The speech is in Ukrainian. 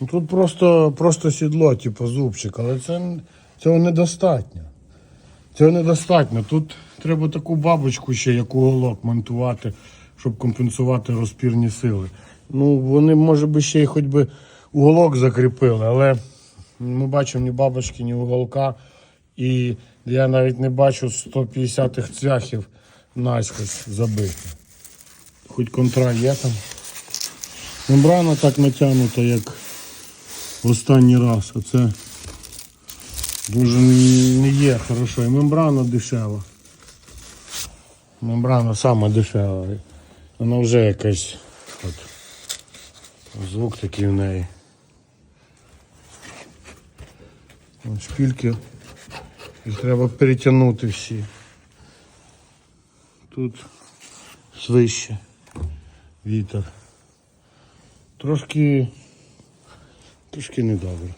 Ну, Тут просто, просто сідло, типу зубчик, але це, цього недостатньо. Цього недостатньо. Тут треба таку бабочку ще, як уголок монтувати, щоб компенсувати розпірні сили. Ну, вони, може би, ще й хоч би уголок закріпили, але ми бачимо ні бабочки, ні уголка. І я навіть не бачу 150-х цвяхів наскось забитих. Хоч контра є там. Мембрана так натягнута, як в останній раз. А це дуже не є хорошо. І мембрана дешева. Мембрана сама дешева. Вона вже якась. От, звук такий в неї. Шпільки. Їх треба перетягнути всі. Тут свище вітер. Трошки, трошки недобре.